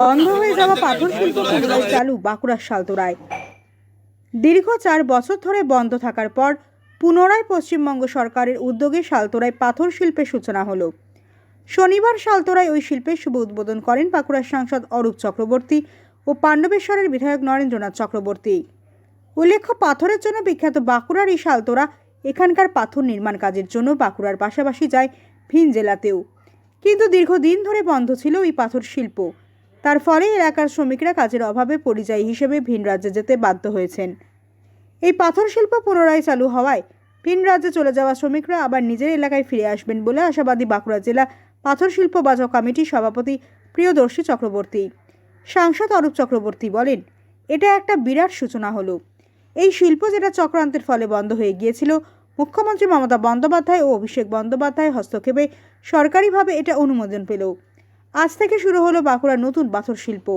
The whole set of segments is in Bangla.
বন্ধ হয়ে যাওয়া পাথর শিল্প পুনরায় চালু বাঁকুড়ার সালতোরায় দীর্ঘ চার বছর ধরে বন্ধ থাকার পর পুনরায় পশ্চিমবঙ্গ সরকারের উদ্যোগে সালতোরায় পাথর শিল্পের সূচনা হলো। শনিবার সালতোরায় ওই শিল্পের শুভ উদ্বোধন করেন বাঁকুড়ার সাংসদ অরূপ চক্রবর্তী ও পাণ্ডবেশ্বরের বিধায়ক নরেন্দ্রনাথ চক্রবর্তী। উল্লেখ্য, পাথরের জন্য বিখ্যাত বাঁকুড়ার এই সালতোরা এখানকার পাথর নির্মাণ কাজের জন্য বাঁকুড়ার পাশাপাশি যায় ভিন জেলাতেও। কিন্তু দীর্ঘদিন ধরে বন্ধ ছিল এই পাথর শিল্প। তার ফলে এলাকার শ্রমিকরা কাজের অভাবে পরিযায়ী হিসেবে ভিন রাজ্যে যেতে বাধ্য হয়েছেন। এই পাথর শিল্প পুনরায় চালু হওয়ায় ভিন রাজ্যে চলে যাওয়া শ্রমিকরা আবার নিজের এলাকায় ফিরে আসবেন বলে আশাবাদী বাঁকুড়া জেলা পাথর শিল্প বাজার কমিটির সভাপতি প্রিয়দর্শী চক্রবর্তী। সাংসদ অরূপ চক্রবর্তী বলেন, এটা একটা বিরাট সূচনা হলো। এই শিল্প যেটা চক্রান্তের ফলে বন্ধ হয়ে গিয়েছিল, মুখ্যমন্ত্রী মমতা বন্দ্যোপাধ্যায় ও অভিষেক বন্দ্যোপাধ্যায় হস্তক্ষেপে সরকারিভাবে এটা অনুমোদন পেল। আজ থেকে শুরু হলো বাঁকুড়ার নতুন পাথর শিল্প।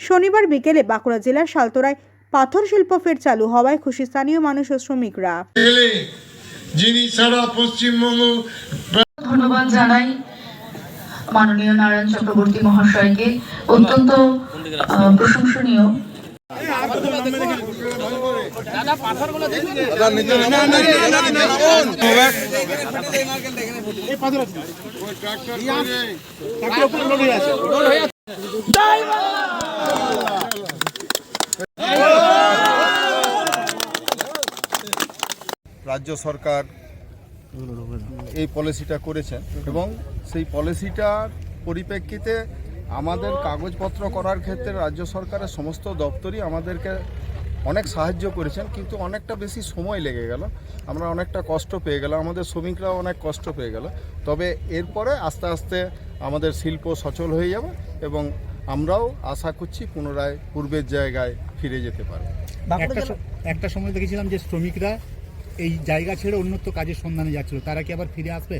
শনিবার বিকেলে বাঁকুড়া জেলার সালতোরায় পাথর শিল্প ফের চালু হওয়ায় খুশি স্থানীয় মানুষ ও শ্রমিকরা। যিনি সারা পশ্চিমবঙ্গ ধন্যবাদ জানাই মাননীয় নারায়ণ চক্রবর্তী মহাশয়কে। অত্যন্ত আহ, রাজ্য সরকার এই পলিসিটা করেছেন এবং সেই পলিসিটার পরিপ্রেক্ষিতে আমাদের কাগজপত্র করার ক্ষেত্রে রাজ্য সরকারের সমস্ত দপ্তরই আমাদেরকে অনেক সাহায্য করেছেন কিন্তু অনেকটা বেশি সময় লেগে গেল। আমরা অনেকটা কষ্ট পেয়ে গেলাম আমাদের শ্রমিকরাও অনেক কষ্ট পেয়ে গেল। তবে এরপরে আস্তে আস্তে আমাদের শিল্প সচল হয়ে যাবে এবং আমরাও আশা করছি পুনরায় পূর্বের জায়গায় ফিরে যেতে পারব। একটা একটা সময় দেখেছিলাম যে শ্রমিকরা এই জায়গা ছেড়ে অন্যত্র কাজের সন্ধানে যাচ্ছিল। তারা কি আবার ফিরে আসবে?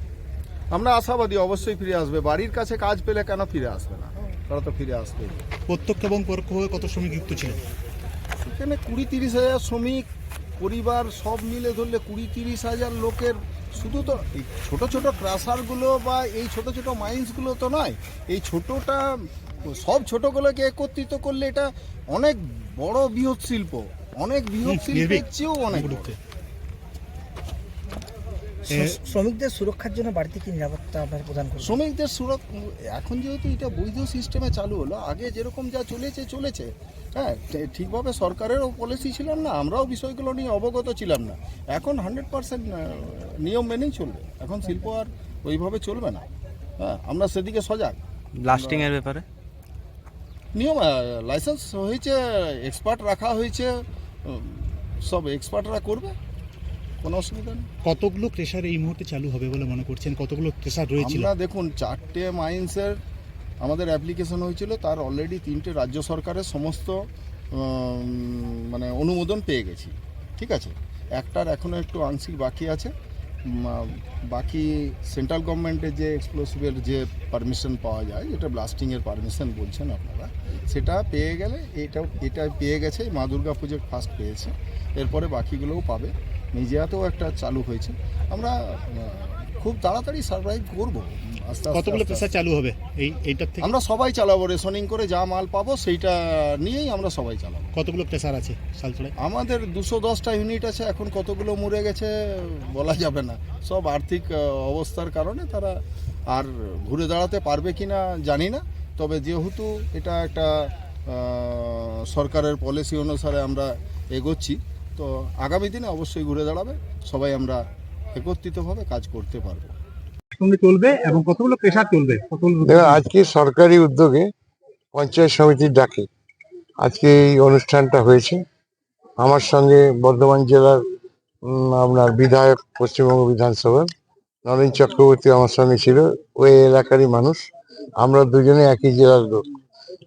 আমরা আশাবাদী অবশ্যই ফিরে আসবে। বাড়ির কাছে কাজ পেলে কেন ফিরে আসবে না? তারা তো ফিরে আসবে প্রত্যক্ষ এবং পরোক্ষভাবে কত শ্রমিক যুক্ত ছিল? এখানে কুড়ি তিরিশ হাজার শ্রমিক পরিবার সব মিলে ধরলে কুড়ি তিরিশ হাজার লোকের শুধু তো এই ছোটো ছোটো ক্রাশারগুলো বা এই ছোট ছোট মাইন্সগুলো তো নয় এই ছোটোটা সব ছোটোগুলোকে একত্রিত করলে এটা অনেক বড় বৃহৎ শিল্প অনেক বৃহৎ শিল্পের চেয়েও অনেক শ্রমিকদের সুরক্ষার জন্য বাড়িতে কি নিরাপত্তা আপনার প্রদান করবেন? শ্রমিকদের সুরক্ষা এখন যেহেতু এটা বৈধ সিস্টেমে চালু হলো আগে যেরকম যা চলেছে চলেছে। হ্যাঁ ঠিকভাবে সরকারেরও পলিসি ছিলাম না আমরাও বিষয়গুলো নিয়ে অবগত ছিলাম না। এখন হান্ড্রেড পার্সেন্ট নিয়ম মেনেই চলবে। এখন শিল্প আর ওইভাবে চলবে না। হ্যাঁ আমরা সেদিকে সজাগ। ব্লাস্টিং এর ব্যাপারে? নিয়ম লাইসেন্স হয়েছে এক্সপার্ট রাখা হয়েছে সব এক্সপার্টরা করবে। কোনো অসুবিধা নেই। কতগুলো ক্রেশার এই মুহূর্তে চালু হবে বলে মনে করছেন? কতগুলো ক্রেশার রয়েছিল? আমরা দেখুন চারটে মাইন্সের আমাদের অ্যাপ্লিকেশন হয়েছিল তার অলরেডি তিনটে রাজ্য সরকারের সমস্ত মানে অনুমোদন পেয়ে গেছি। ঠিক আছে? একটার এখনও একটু আংশিক বাকি আছে। বাকি সেন্ট্রাল গভর্নমেন্টের যে এক্সপ্লোসিভের যে পারমিশন পাওয়া যায় যেটা ব্লাস্টিংয়ের পারমিশন বলছেন আপনারা সেটা পেয়ে গেলে এটা এটা পেয়ে গেছে মা দুর্গা পুজোর ফার্স্ট পেয়েছে। এরপরে বাকিগুলোও পাবে। মিজিয়াতেও একটা চালু হয়েছে। আমরা খুব তাড়াতাড়ি সার্ভাইভ করব। আস্তে কতগুলো ক্রেশার চালু হবে এই এইটার থেকে? আমরা সবাই চালাবো রেশনিং করে যা মাল পাবো সেইটা নিয়েই আমরা সবাই চালাবো। কতগুলো ক্রেশার আছে সালতলায় আমাদের দুশো দশটা ইউনিট আছে এখন কতগুলো মরে গেছে বলা যাবে না। সব আর্থিক অবস্থার কারণে তারা আর ঘুরে দাঁড়াতে পারবে কি না জানি না। তবে যেহেতু এটা একটা সরকারের পলিসি অনুসারে আমরা এগোচ্ছি তো আগামী দিনে অবশ্যই ঘুরে দাঁড়াবে। সবাই আমরা একত্রিতভাবে কাজ করতে পারব। চলবে এবং কতগুলো ক্রেশার চলবে? কতগুলো আজকে সরকারি উদ্যোগে পঞ্চায়েত সমিতির ডাকে আজকে এই অনুষ্ঠানটা হয়েছে। আমার সঙ্গে বর্ধমান জেলার আপনার বিধায়ক পশ্চিমবঙ্গ বিধানসভার নরেন চক্রবর্তী আমার সঙ্গে ছিল। ওই এলাকারই মানুষ। আমরা দুজনে একই জেলার লোক।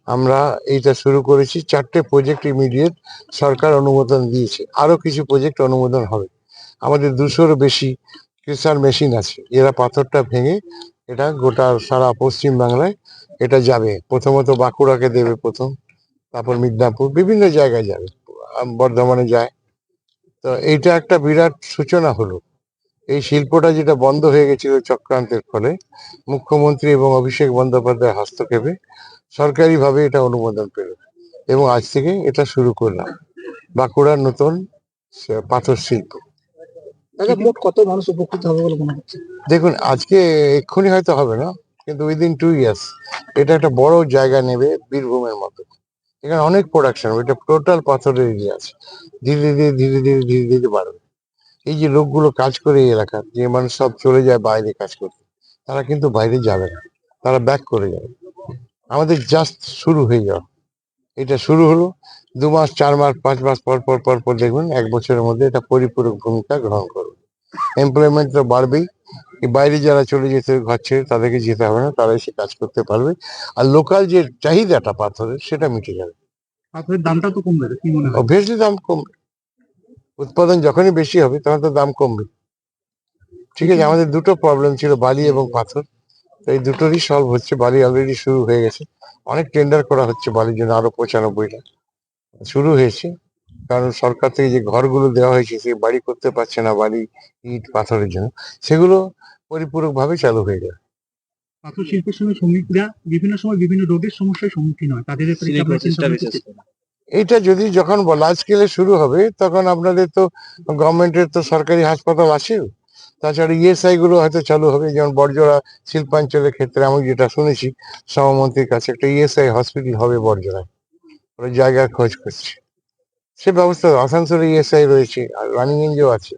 আমরা এইটা শুরু করেছি। চারটে প্রজেক্ট ইমিডিয়েট সরকার অনুমোদন দিয়েছে। আরও কিছু প্রজেক্ট অনুমোদন হবে। আমাদের দুশোরও বেশি ক্রেসার মেশিন আছে। এরা পাথরটা ভেঙে এটা গোটা সারা পশ্চিম বাংলায় এটা যাবে। প্রথমত বাঁকুড়াকে দেবে প্রথম, তারপর মিদনাপুর, বিভিন্ন জায়গায় যাবে। বর্ধমানে যায়। তো এইটা একটা বিরাট সূচনা হলো। এই শিল্পটা যেটা বন্ধ হয়ে গেছিল চক্রান্তের ফলে, মুখ্যমন্ত্রী এবং অভিষেক বন্দ্যোপাধ্যায় হস্তক্ষেপে সরকারিভাবে এটা অনুমোদন পেল। এবং আজ থেকে এটা শুরু করলাম। বাঁকুড়ার নতুন পাথর শিল্প। দাদা মোট কত মানুষ উপকৃত হবে বলে মনে হচ্ছে? দেখুন আজকে এক্ষুনি হয়তো হবে না কিন্তু উইদিন টু ইয়ার্স এটা একটা বড় জায়গা নেবে বীরভূমের মতো। এখানে অনেক প্রোডাকশন এটা টোটাল পাথরের এরিয়া আছে। ধীরে ধীরে ধীরে ধীরে ধীরে ধীরে বাড়বে। এই যে লোকগুলো কাজ করে এই এলাকার যে মানুষ সব চলে যায় বাইরে কাজ করতে তারা কিন্তু বাইরে যাবে না তারা ব্যাক করে যাবে। আমাদের জাস্ট শুরু হয়ে যাওয়া। এটা শুরু হলো দু মাস চার মাস পাঁচ মাস পর পর পর পর দেখবেন এক বছরের মধ্যে এটা পরিপূরক ভূমিকা গ্রহণ করবে। এমপ্লয়মেন্ট তো বাড়বেই। বাইরে যারা চলে যেতে ঘর ছেড়ে তাদেরকে যেতে হবে না তারা এসে কাজ করতে পারবে। আর লোকাল যে চাহিদাটা পাথরের সেটা মিটে যাবে। পাথরের দামটা তো কমবে কি মনে হয়? অবভিয়াসলি দাম কমবে। উৎপাদন যখনই বেশি হবে তখন তো দাম কমবে। ঠিক আছে আমাদের দুটো প্রবলেম ছিল বালি এবং পাথর। এই দুটোরই সলভ হচ্ছে বালি অলরেডি শুরু হয়ে গেছে। অনেক টেন্ডার করা হচ্ছে বালির জন্য আরও পঁচানব্বইটা। শুরু হয়েছে কারণ সরকার থেকে যে ঘরগুলো দেওয়া হয়েছে সে বাড়ি করতে পারছে না বালি ইট পাথরের জন্য। সেগুলো পরিপূরক ভাবে চালু হয়ে যাবে পাথর শিল্পের সঙ্গে শ্রমিকরা বিভিন্ন সময় বিভিন্ন রোগের সমস্যার সম্মুখীন হয়। তাদের? এইটা যদি যখন লার্জ স্কেলে শুরু হবে তখন আপনাদের তো গভর্নমেন্টের তো সরকারি হাসপাতাল আছে। তাছাড়া ইএসআই গুলো হয়তো চালু হবে যেমন বড়জোড়া শিল্পাঞ্চলের ক্ষেত্রে আমি যেটা শুনেছি সহমন্ত্রীর কাছে একটা ইএসআই হসপিটাল হবে বড়জোড়ায়। ওরা জায়গার খোঁজ করছে। সে ব্যবস্থা আসানসোলে ইএসআই রয়েছে আর রানিং রানিগঞ্জেও আছে।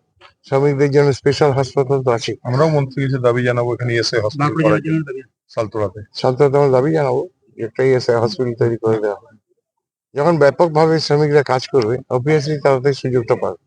শ্রমিকদের জন্য স্পেশাল হাসপাতাল তো আছে আমরাও মন্ত্রীর কাছে দাবি জানাব এখানে এসে হসপিটাল করার জন্য। সালতোড়াতে সন্তত আমরা দাবি জানাব একটা ইএসআই হসপিটাল তৈরি করে দেওয়া হবে যখন ব্যাপকভাবে শ্রমিকরা কাজ করবে অবভিয়াসলি তাদের সুযোগটা পাবে।